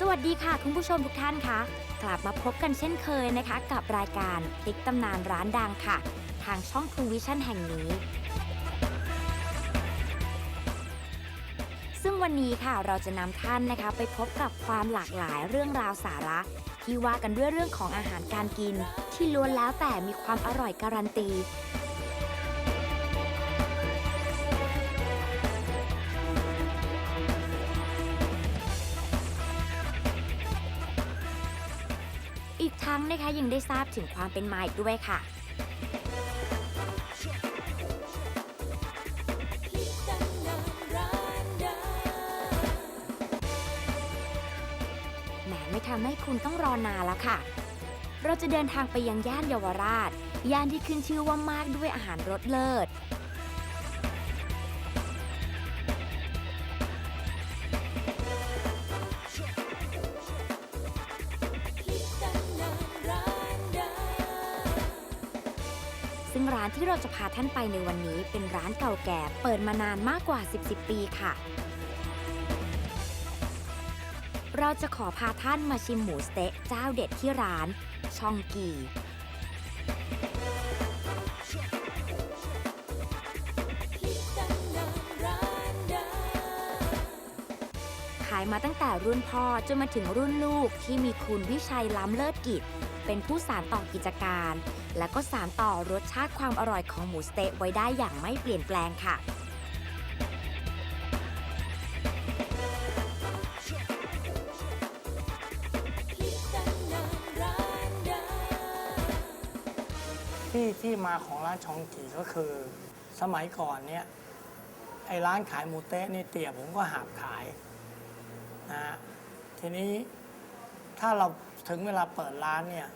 สวัสดีค่ะคุณผู้ชมทุกท่านคะกลับมาพบกันเช่นเคยนะคะ กับรายการพลิกตำนานร้านดังค่ะ ทางช่อง True Vision แห่งนี้ ซึ่งวันนี้ค่ะเราจะนำท่านนะคะ ไปพบกับความหลากหลายเรื่องราวสาระ ที่ว่ากันด้วยเรื่องของอาหารการกิน ที่ล้วนแล้วแต่มีความอร่อยการันตี ทราบถึงความเป็นมาอีกด้วยค่ะแหมไม่ทำให้คุณต้องรอนานแล้วค่ะ เราจะเดินทางไปยังย่านเยาวราช ย่านที่ขึ้นชื่อว่ามากด้วยอาหารรสเลิศ ที่เราจะพาท่านไปในวันนี้เป็นร้านเก่าแก่เปิดมานานมากกว่า 10 10 ปีค่ะ เราจะขอพาท่านมาชิมหมูสเต๊ะเจ้าเด็ดที่ร้าน ชองกี ขายมาตั้งแต่รุ่นพ่อจนมาถึงรุ่นลูกที่มีคุณวิชัยล้ำเลิศกิจ เป็นผู้สานต่อกิจการ และก็สานต่อรสชาติความอร่อยของหมูสเต๊ะไว้ได้อย่างไม่เปลี่ยนแปลงค่ะ ที่ที่มาของร้านชองกีก็คือ สมัยก่อนเนี่ยไอ้ร้านขายหมูเต๊ะนี่เตี่ยผมก็หาบขายนะฮะทีนี้ถ้าเราถึงเวลาเปิดร้านเนี่ย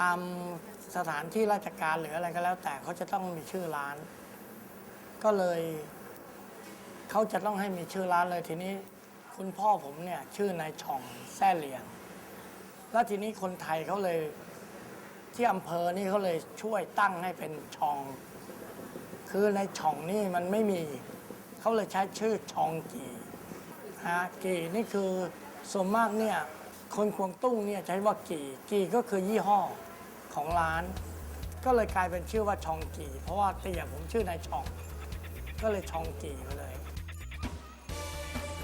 ตามสถานที่ราชการหรืออะไรก็แล้ว แต่เขาจะต้องมีชื่อร้าน ก็เลยเขาจะต้องให้มีชื่อร้านเลยทีนี้คุณพ่อผมเนี่ยชื่อนายช่องแซ่เหลียง แล้วทีนี้คนไทยเขาเลยที่อำเภอนี่เขาเลยช่วยตั้งให้เป็นช่อง คือในช่องนี่มันไม่มีเขาเลยใช้ชื่อช่องกีฮะกีนี่คือส่วนมากเนี่ยคนกวงตุ้งเนี่ยใช้ว่ากีกีก็คือยี่ห้อ ของร้าน ก็เลยกลายเป็นชื่อว่าชองกี เพราะว่าเตี่ยผมชื่อนายชอง ก็เลยชองกีไปเลย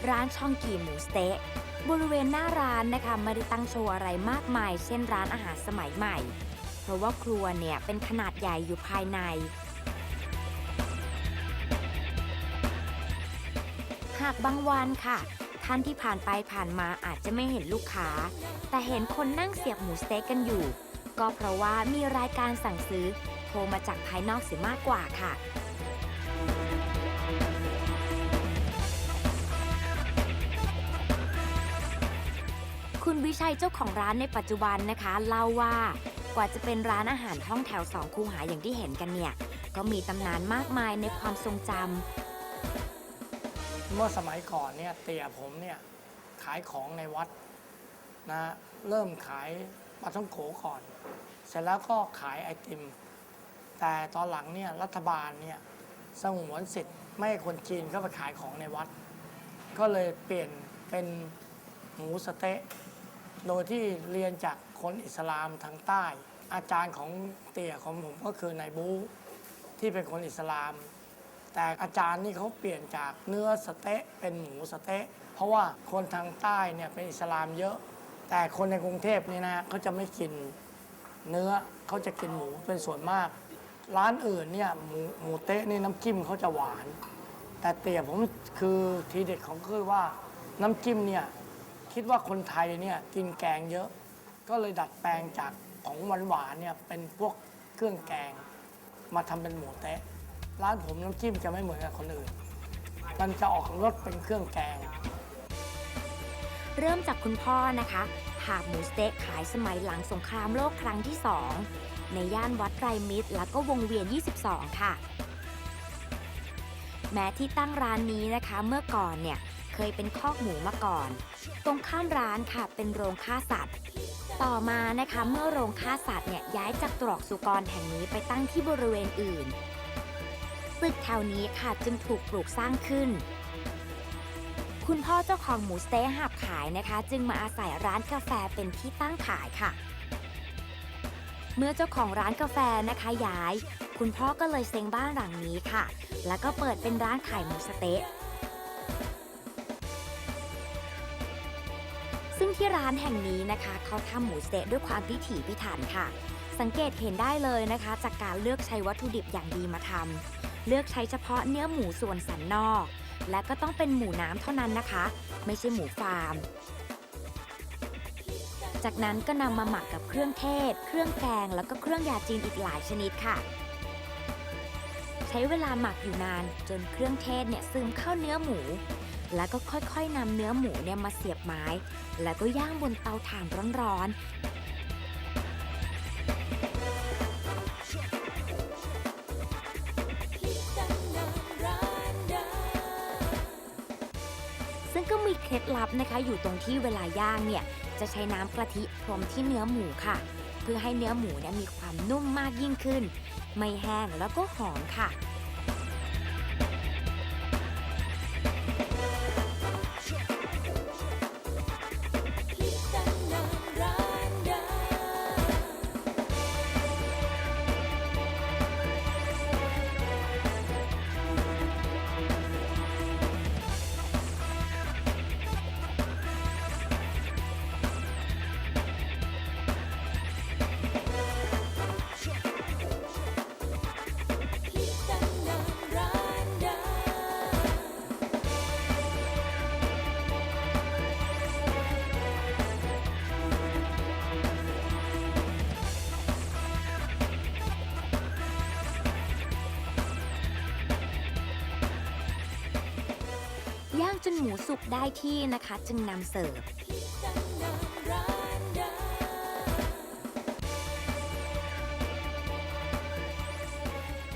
ร้านช่องกีหมูสเต๊ะบริเวณหน้าร้านนะคะไม่ได้ตั้งโชว์อะไรมากมาย เช่นร้านอาหารสมัยใหม่ เพราะว่าครัวเนี่ยเป็นขนาดใหญ่อยู่ภายใน หากบางวันค่ะ ท่านที่ผ่านไปผ่านมาอาจจะไม่เห็นลูกค้า แต่เห็นคนนั่งเสียบหมูสเต๊กกันอยู่ ก็เพราะว่ามีรายการสั่งซื้อโทรมาจากภายนอกเสียมากกว่าค่ะ คุณวิชัยเจ้าของร้านในปัจจุบันนะคะ เล่าว่ากว่าจะเป็นร้านอาหารห้องแถวสองคูหาอย่างที่เห็นกันเนี่ย ก็มีตำนานมากมายในความทรงจำเมื่อสมัยก่อนเนี่ยเตี่ยผมเนี่ยขายของในวัดนะเริ่มขาย ปลาท่องโขก่อน เสร็จแล้วก็ขายไอติม แต่ตอนหลังเนี่ยรัฐบาลเนี่ยสงวนสิทธิ์ไม่ให้คนจีนเข้าไปขายของในวัด ก็เลยเปลี่ยนเป็นหมูสเต๊ะ โดยที่เรียนจากคนอิสลามทางใต้ อาจารย์ของเตี่ยของผมก็คือนายบูที่เป็นคนอิสลาม แต่อาจารย์นี่เขาเปลี่ยนจากเนื้อสเต๊ะเป็นหมูสเต๊ะ เพราะว่าคนทางใต้เนี่ยเป็นอิสลามเยอะ แต่คนในกรุงเทพนี่นะเขาจะไม่กินเนื้อเขาจะกินหมูเป็นส่วนมาก ร้านอื่นเนี่ยหมูหมูเต๊ะนี่น้ำจิ้มเขาจะหวาน แต่เตี๋ยผมคือทีเด็ดของคือว่าน้ำจิ้มเนี่ยคิดว่าคนไทยเนี่ยกินแกงเยอะ ก็เลยดัดแปลงจากของหวานๆเนี่ยเป็นพวกเครื่องแกง มาทำเป็นหมูเต๊ะ ร้านผมน้ำจิ้มจะไม่เหมือนกับคนอื่น มันจะออกรสเป็นเครื่องแกง เริ่มจากคุณพ่อนะคะหาบหมูสเต๊กขายสมัยหลังสงครามโลกครั้งที่ 2 ในย่านวัดไตรมิตรแล้วก็วงเวียน 22 ค่ะ แม้ที่ตั้งร้านนี้นะคะเมื่อก่อนเนี่ยเคยเป็นคอกหมูมาก่อน ตรงข้ามร้านค่ะเป็นโรงฆ่าสัตว์ ต่อมานะคะเมื่อโรงฆ่าสัตว์เนี่ยย้ายจากตรอกสุกรแห่งนี้ไปตั้งที่บริเวณอื่นตึกแถวนี้ค่ะจึงถูกปลูกสร้างขึ้น คุณพ่อเจ้าของหมูสเต๊ะหับขายนะคะ จึงมาอาศัยร้านกาแฟเป็นที่ตั้งขายค่ะ เมื่อเจ้าของร้านกาแฟนะคะย้าย คุณพ่อก็เลยเซ็งบ้านหลังนี้ค่ะ แล้วก็เปิดเป็นร้านขายหมูสเต๊ะซึ่งที่ร้านแห่งนี้นะคะ เขาทำหมูสเต๊ะด้วยความพิถีพิถันค่ะ สังเกตเห็นได้เลยนะคะ จากการเลือกใช้วัตถุดิบอย่างดีมาทำเลือกใช้เฉพาะเนื้อหมูส่วนสันนอก และก็ต้องเป็นหมูน้ำเท่านั้นนะคะ ไม่ใช่หมูฟาร์ม จากนั้นก็นำมาหมักกับเครื่องเทศ เครื่องแกง แล้วก็เครื่องยาจีนอีกหลายชนิดค่ะ ใช้เวลาหมักอยู่นานจนเครื่องเทศเนี่ยซึมเข้าเนื้อหมู แล้วก็ค่อยๆนำเนื้อหมูเนี่ยมาเสียบไม้ แล้วก็ย่างบนเตาถ่านร้อนๆ เคล็ดลับนะคะอยู่ตรงที่เวลาย่างเนี่ยจะใช้น้ำกะทิพรมที่เนื้อหมูค่ะ เพื่อให้เนื้อหมูเนี่ยมีความนุ่มมากยิ่งขึ้น ไม่แห้งแล้วก็หอมค่ะ สุกได้ที่นะคะ จึงนำเสิร์ฟ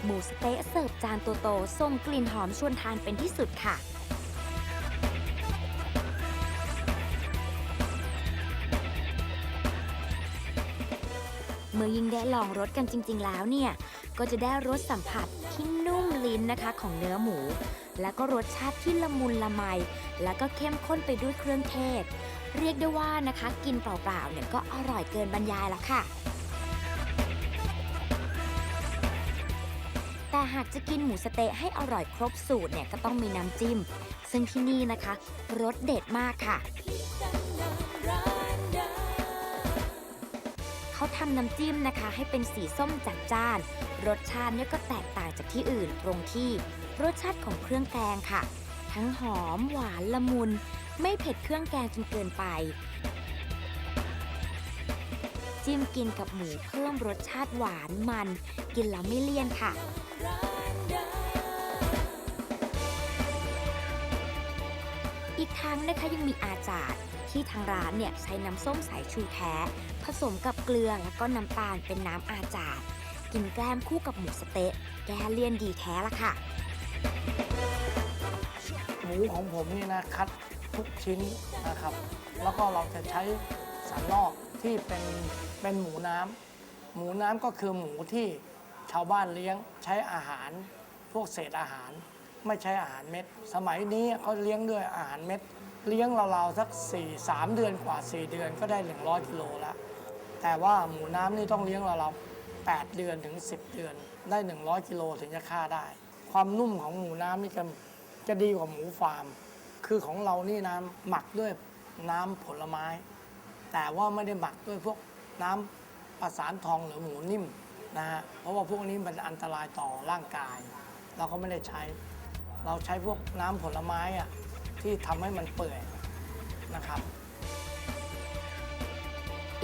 หมูสเต๊ะเสิร์ฟจานโตๆส่งกลิ่นหอมชวนทานเป็นที่สุดค่ะเมื่อยิ่งได้ลองรสกันจริง ๆ แล้วเนี่ย ก็จะได้รสสัมผัสที่นุ่มลิ้นนะคะของเนื้อหมู แล้วก็รสชาติที่ละมุนละไม แล้วก็เข้มข้นไปด้วยเครื่องเทศ เรียกได้ว่านะคะ กินเปล่าๆเนี่ยก็อร่อยเกินบรรยายละค่ะ แต่หากจะกินหมูสเต๊ะให้อร่อยครบสูตรเนี่ยก็ต้องมีน้ำจิ้ม ซึ่งที่นี่นะคะรสเด็ดมากค่ะ เขาทำน้ำจิ้มนะคะ ให้เป็นสีส้มจัดจ้าน รสชาติเนี่ยก็แตกต่างจากที่อื่นตรงที่รสชาติของเครื่องแกงค่ะ ทั้งหอมหวานละมุน ไม่เผ็ดเครื่องแกงจนเกินไป จิ้มกินกับหมูเพิ่มรสชาติหวานมัน กินแล้วไม่เลี่ยนค่ะอีกทั้งนะคะยังมีอาจารย์ที่ทางร้านเนี่ยใช้น้ำส้มสายชูแท้ ผสมกับ ลือแล้วก็น้ำตาลเป็นน้ำอาจารย์กินแกล้มคู่กับหมูสะเต๊ะแก้เลี่ยนดีแท้ละค่ะ หมูของผมนี่นะคัดทุกชิ้นนะครับ แล้วก็เราจะใช้สันนอกที่เป็นเป็นหมูน้ำหมูน้ำก็คือหมูที่ชาวบ้านเลี้ยงใช้อาหาร พวกเศษอาหาร ไม่ใช้อาหารเม็ด สมัยนี้เขาเลี้ยงด้วยอาหารเม็ด เลี้ยงราวๆสัก4 3 เดือนกว่า 4 เดือนก็ได้ 100กิโลแล้ว แต่ว่าหมูน้ำนี่ต้องเลี้ยงเราๆ8เดือนถึง 10 เดือน ได้ 100กิโลถึงจะฆ่าได้ ความนุ่มของหมูน้ำนี่จะจะดีกว่าหมูฟาร์ม คือของเรานี่นะหมักด้วยน้ำผลไม้ แต่ว่าไม่ได้หมักด้วยพวกน้ำประสานทองหรือหมูนิ่มนะฮะ เพราะว่าพวกนี้มันอันตรายต่อร่างกาย เราก็ไม่ได้ใช้ เราใช้พวกน้ำผลไม้อะที่ทำให้มันเปื่อย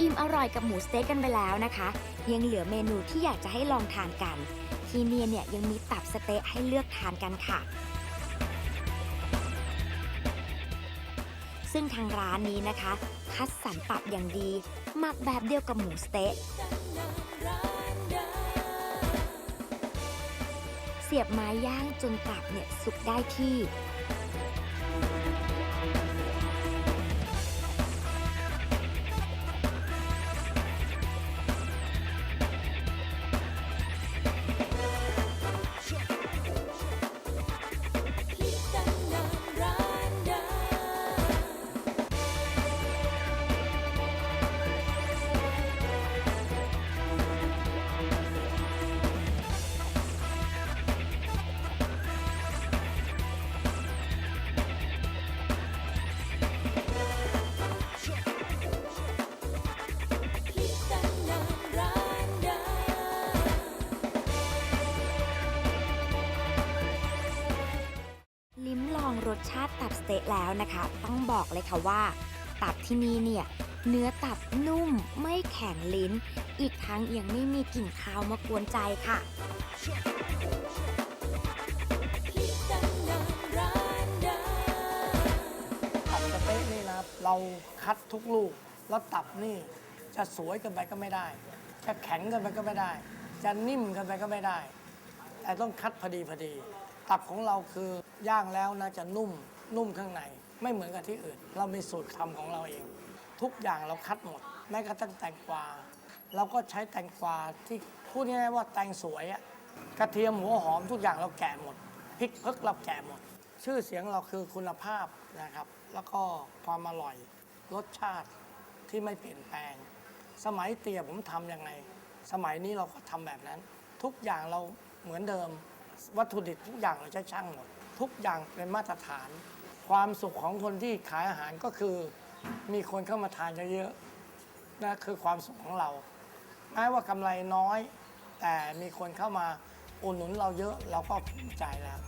อิ่มอร่อยกับหมูสเต๊กกันไปแล้วนะคะ ยังเหลือเมนูที่อยากจะให้ลองทานกัน ที่นี่เนี่ยยังมีตับสเต๊ะให้เลือกทานกันค่ะ ซึ่งทางร้านนี้นะคะ คัดสรรตับอย่างดี หมักแบบเดียวกับหมูสเต๊ะเสียบไม้ย่างจนตับเนี่ยสุกได้ที่ ตับสเต๊ะแล้วนะคะ ต้องบอกเลยค่ะว่า ตับที่นี่เนี่ยเนื้อตับนุ่มไม่แข็งลิ้น อีกทั้งยังไม่มีกลิ่นคาวมากวนใจค่ะตับสเต๊ะนี่นะเราคัดทุกลูก แล้วตับนี่จะสวยเกินไปก็ไม่ได้ จะแข็งเกินไปก็ไม่ได้ จะนิ่มเกินไปก็ไม่ได้ แต่ต้องคัดพอดีพอดี ตับของเราคือย่างแล้วนะจะนุ่ม นุ่มข้างใน ไม่เหมือนกับที่อื่น เรามีสูตรทำของเราเอง ทุกอย่างเราคัดหมด แม้กระทั่งแตงกวาเราก็ใช้แตงกวาที่พูดง่ายๆว่าแตงสวยอะกระเทียมหัวหอมทุกอย่างเราแกะหมดพริกเพิกเราแกะหมด ชื่อเสียงเราคือคุณภาพนะครับ แล้วก็ความอร่อย รสชาติที่ไม่เปลี่ยนแปลง สมัยเตี่ยผมทำยังไง สมัยนี้เราก็ทำแบบนั้น ทุกอย่างเราเหมือนเดิม วัตถุดิบทุกอย่างเราใช้ช่างหมด ทุกอย่างเป็นมาตรฐาน ความสุขของคนที่ขายอาหารก็คือ มีคนเข้ามาทานเยอะๆนะคือความสุขของเราแม้ว่ากำไรน้อย แต่มีคนเข้ามาอุดหนุนเราเยอะเราก็ภูมิใจแล้ว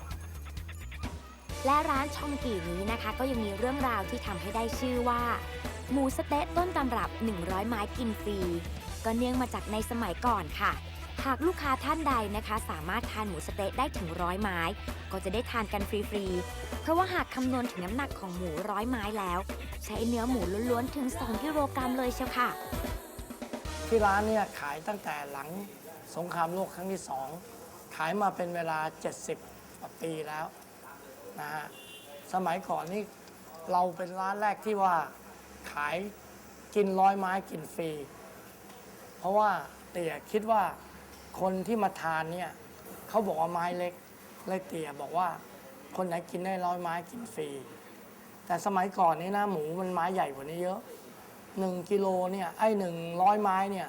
และร้านชองกี่นี้นะคะ ก็ยังมีเรื่องราวที่ทำให้ได้ชื่อว่า หมูสะเต๊ะต้นตำรับ 100 ไม้กินฟรีก็เนื่องมาจากในสมัยก่อนค่ะ หากลูกค้าท่านใดนะคะ สามารถทานหมูสะเต๊ะได้ถึงร้อยไม้ ก็จะได้ทานกันฟรีๆ เพราะว่าหากคำนวณถึงน้ำหนักของหมูร้อยไม้แล้ว ใช้เนื้อหมูล้วนๆถึง 2 กิโลกรัมเลยเชียวค่ะ ที่ร้านเนี่ยขายตั้งแต่หลังสงครามโลกครั้งที่สองขายมาเป็นเวลา 70กว่าปีแล้วนะฮะสมัยก่อนนี่เราเป็นร้านแรกที่ว่าขายกินร้อยไม้กินฟรี เพราะว่าเตี่ยคิดว่า คนที่มาทานเนี่ยเขาบอกว่าไม้เล็กเลยเตี่ยบอกว่า คนไหนกินได้ร้อยไม้กินฟรีแต่สมัยก่อนนี่นะหมูมันไม้ใหญ่กว่านี้เยอะหนึ่งกิโลเนี่ยไอ้หนึ่งร้อยไม้เนี่ย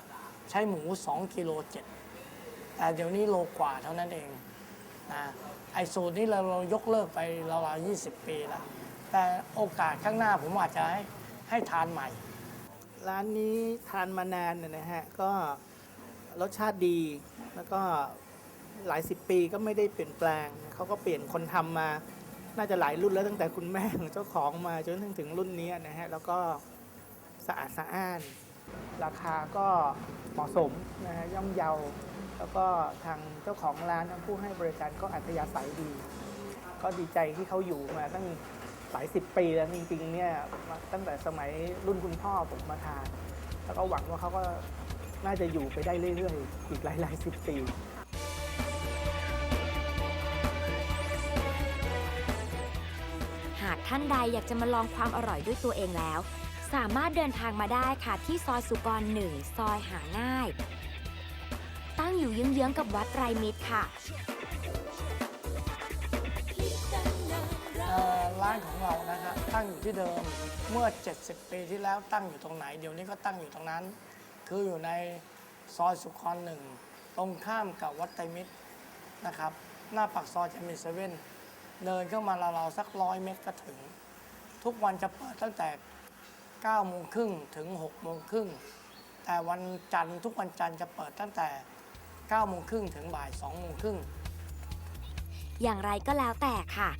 ใช้หมูสองกิโลเจ็ดแต่เดี๋ยวนี้โลกว่าเท่านั้นเองนะไอ้สูตรนี้เราเรายกเลิกไปราวๆยี่สิบปีล้วแต่โอกาสข้างหน้าผมอาจจะให้ให้ทานใหม่ ร้านนี้ทานมานานเนี่ยนะฮะก็รสชาติดี แล้วก็หลายสิบปีก็ไม่ได้เปลี่ยนแปลงเขาก็เปลี่ยนคนทำมา น่าจะหลายรุ่นแล้วตั้งแต่คุณแม่ของเจ้าของมาจนถึงถึงรุ่นนี้นะฮะแล้วก็สะอาดสะอ้าน ราคาก็เหมาะสมนะฮะย่อมเยาแล้วก็ทางเจ้าของร้านทางผู้ให้บริการก็อัธยาศัยดี ก็ดีใจที่เขาอยู่มาตั้งหลายสิบปีแล้วจริงๆเนี่ยตั้งแต่สมัยรุ่นคุณพ่อผมมาทาน แล้วก็หวังว่าเขาก็ น่าจะอยู่ไปได้เรื่อยๆ อีกหลายๆสิบปีหากท่านใดอยากจะมาลองความอร่อยด้วยตัวเองแล้ว สามารถเดินทางมาได้ค่ะที่ซอยสุกรหนึ่งซอยหาง่าย ตั้งอยู่เยื้องๆกับวัดไตรมิตรค่ะ เอ่อร้านของเรานะครับตั้งอยู่ที่เดิมเมื่อ 70 ปีที่แล้วตั้งอยู่ตรงไหน เดี๋ยวนี้ก็ตั้งอยู่ตรงนั้น คืออยู่ในซอยสุขรหนึ่ง ตรงข้ามกับวัดไตรมิตรนะครับ หน้าปากซอยจะมีเซเว่นเดินเข้ามาเราๆสักร้อยเมตรก็ถึง ทุกวันจะเปิดตั้งแต่9โมงครึ่งถึง6โมงครึ่งแต่วันจันทร์ทุกวันจันทร์จะเปิดตั้งแต่9โมงครึ่งถึงบ่าย2โมงครึ่งอย่างไรก็แล้วแต่ค่ะ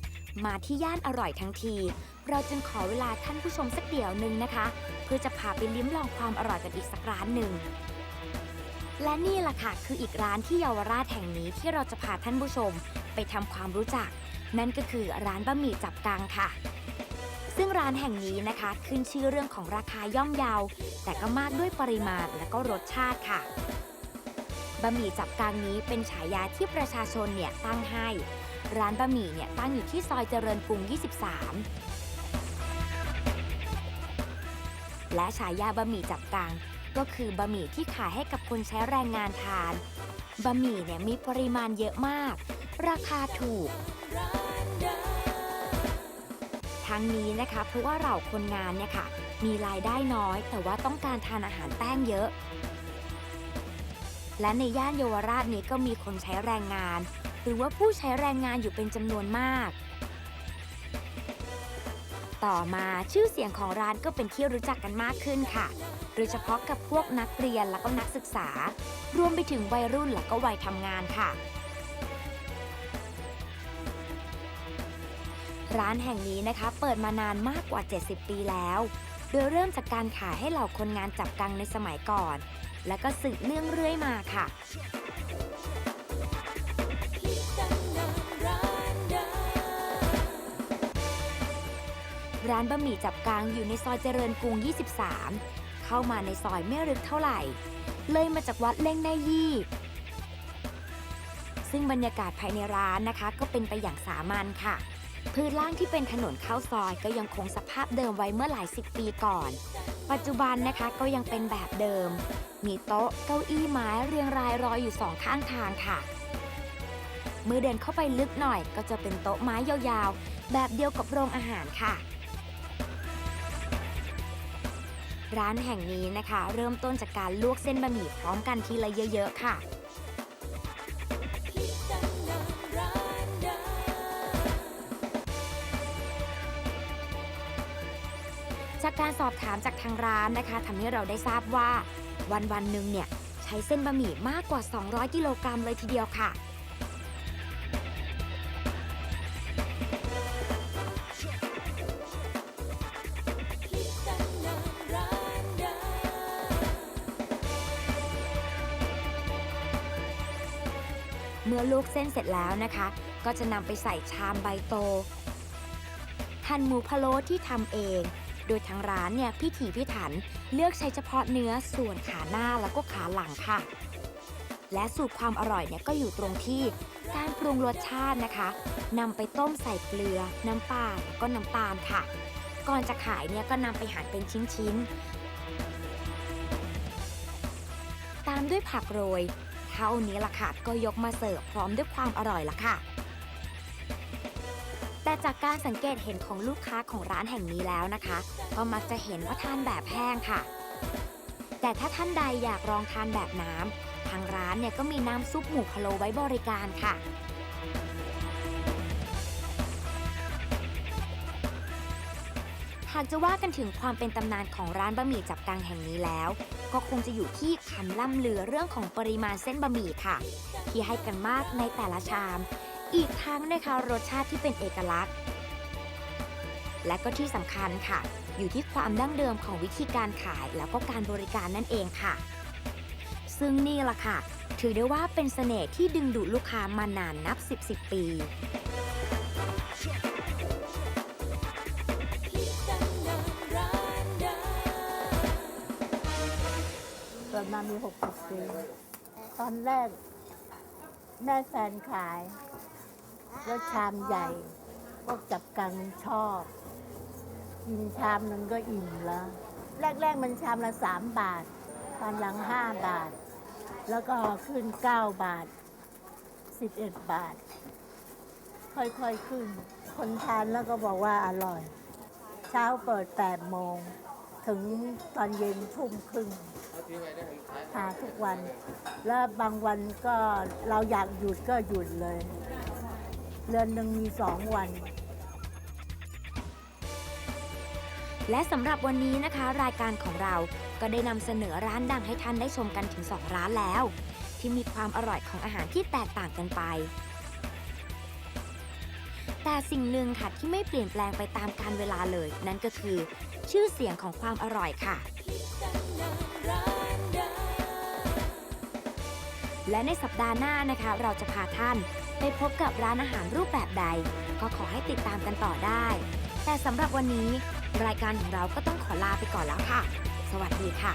มาที่ย่านอร่อยทั้งที เราจึงขอเวลาท่านผู้ชมสักเดี่ยวหนึ่งนะคะ เพื่อจะพาไปลิ้มลองความอร่อยกันอีกสักร้านหนึ่ง และนี่แหละค่ะคืออีกร้านที่เยาวราชแห่งนี้ที่เราจะพาท่านผู้ชมไปทำความรู้จัก นั่นก็คือร้านบะหมี่จับกังค่ะ ซึ่งร้านแห่งนี้นะคะ ขึ้นชื่อเรื่องของราคาย่อมเยา แต่ก็มากด้วยปริมาณและก็รสชาติค่ะบะหมี่จับกังนี้เป็นฉายาที่ประชาชนเนี่ยตั้งให้ ร้านบะหมี่เนี่ยตั้งอยู่ที่ซอยเจริญกรุง 23 และฉายาบะหมี่จับกัง ก็คือบะหมี่ที่ขายให้กับคนใช้แรงงานทาน บะหมี่เนี่ยมีปริมาณเยอะมาก ราคาถูก ทั้งนี้นะคะเพราะว่าเราคนงานเนี่ยค่ะ มีรายได้น้อย แต่ว่าต้องการทานอาหารแป้งเยอะและในย่านเยาวราชนี้ก็มีคนใช้แรงงาน หรือว่าผู้ใช้แรงงานอยู่เป็นจำนวนมาก ต่อมาชื่อเสียงของร้านก็เป็นที่รู้จักกันมากขึ้นค่ะ โดยเฉพาะกับพวกนักเรียนและก็นักศึกษา รวมไปถึงวัยรุ่นและก็วัยทำงานค่ะ ร้านแห่งนี้นะคะ เปิดมานานมากกว่า 70 ปีแล้ว โดยเริ่มจากการขายให้เหล่าคนงานจับกังในสมัยก่อน แล้วก็สืบเนื่องเรื่อยมาค่ะ ร้านบะหมี่จับกังอยู่ในซอยเจริญกรุง 23 เข้ามาในซอยไม่ลึกเท่าไหร่ เลยมาจากวัดเล่งในยี่ ซึ่งบรรยากาศภายในร้านนะคะ ก็เป็นไปอย่างสามัญค่ะ พื้นล่างที่เป็นถนนเข้าซอยก็ยังคงสภาพเดิมไว้เมื่อหลายสิบปีก่อน ปัจจุบันนะคะก็ยังเป็นแบบเดิม มีโต๊ะเก้าอี้ไม้เรียงรายรอยอยู่สองข้างทางค่ะเมื่อเดินเข้าไปลึกหน่อยก็จะเป็นโต๊ะไม้ยาวๆ แบบเดียวกับโรงอาหารค่ะ ร้านแห่งนี้นะคะ เริ่มต้นจากการลวกเส้นบะหมี่พร้อมกันทีละเยอะ ๆ ค่ะจากการสอบถามจากทางร้านนะคะทำให้เราได้ทราบว่า วันวันหนึ่งเนี่ย ใช้เส้นบะหมี่มากกว่า 200 กิโลกรัมเลยทีเดียวค่ะ มื่อลวกเส้นเสร็จแล้วนะคะ ก็จะนำไปใส่ชามใบโตหั่นหมูพะโล้ที่ทำเอง โดยทางร้านเนี่ยพิถีพิถันเลือกใช้เฉพาะเนื้อส่วนขาหน้าแล้วก็ขาหลังค่ะ และสูตรความอร่อยเนี่ยก็อยู่ตรงที่การปรุงรสชาตินะคะนำไปต้มใส่เกลือ น้ำปลาแล้วก็น้ำตาลค่ะ ก่อนจะขายเนี่ยก็นำไปหั่นเป็นชิ้นๆตามด้วยผักโรย เท่านี้ล่ะค่ะ ก็ยกมาเสิร์ฟพร้อมด้วยความอร่อยละค่ะ แต่จากการสังเกตเห็นของลูกค้าของร้านแห่งนี้แล้วนะคะ ก็มักจะเห็นว่าทานแบบแห้งค่ะ แต่ถ้าท่านใดอยากลองทานแบบน้ำทางร้านเนี่ยก็มีน้ำซุปหมูพะโล้ไว้บริการค่ะ หากจะว่ากันถึงความเป็นตำนานของร้านบะหมี่จับกังแห่งนี้แล้ว ก็คงจะอยู่ที่คำล่ำลือเรื่องของปริมาณเส้นบะหมี่ค่ะ ที่ให้กันมากในแต่ละชาม อีกทั้งนะคะรสชาติที่เป็นเอกลักษณ์ และก็ที่สำคัญค่ะ อยู่ที่ความดั้งเดิมของวิธีการขายแล้วก็การบริการนั่นเองค่ะ ซึ่งนี่ล่ะค่ะ ถือได้ว่าเป็นเสน่ห์ที่ดึงดูดลูกค้ามานานนับ 10 10 ปี มามีหกสิบปีตอนแรก แม่แฟนขายแล้วชามใหญ่พวกจับกังชอบกินชามหนึ่งก็อิ่มแล้ว แรก ๆ มันชามละสามบาท ตอนหลังห้าบาท แล้วก็ขึ้นเก้าบาทสิบเอ็ดบาท ค่อยๆขึ้น คนทานแล้วก็บอกว่าอร่อย เช้าเปิดแปดโมง ถึงตอนเย็นทุ่มครึ่งหาทุกวัน แล้วบางวันก็เราอยากหยุดก็หยุดเลยเดือนหนึ่งมีสองวัน และสำหรับวันนี้นะคะ รายการของเราก็ได้นำเสนอร้านดังให้ท่านได้ชมกันถึง 2 ร้านแล้ว ที่มีความอร่อยของอาหารที่แตกต่างกันไป แต่สิ่งหนึ่งค่ะที่ไม่เปลี่ยนแปลงไปตามการเวลาเลย นั่นก็คือ ชื่อเสียงของความอร่อยค่ะ และในสัปดาห์หน้านะคะ เราจะพาท่านไปพบกับร้านอาหารรูปแบบใด ก็ขอให้ติดตามกันต่อได้ แต่สำหรับวันนี้ รายการของเราก็ต้องขอลาไปก่อนแล้วค่ะ สวัสดีค่ะ